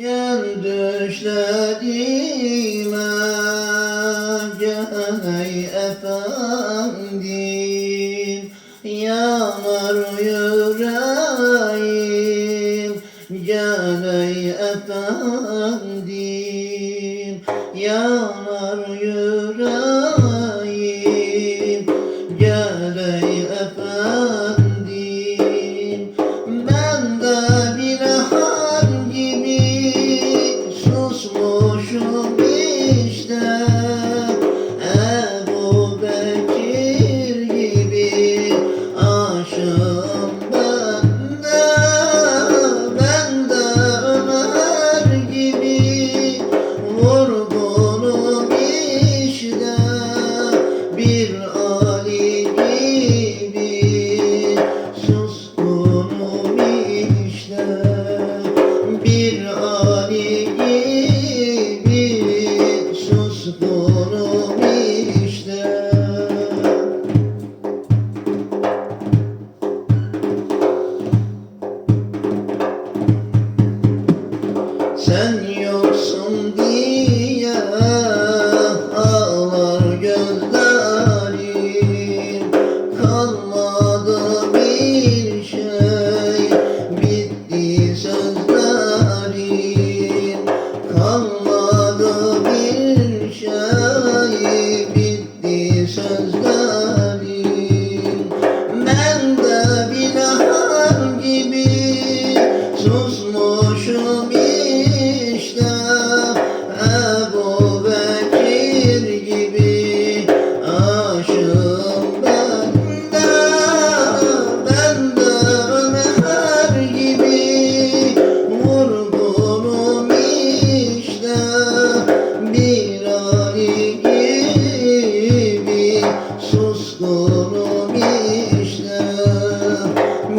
Gel düşlerime Gel ey efendim Yanar yüreğim Gel ey efendim Yanar yüreğim Gel ey সঙ্গী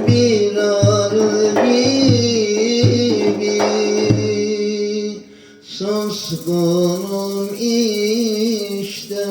Binar gibi Suskunum işte.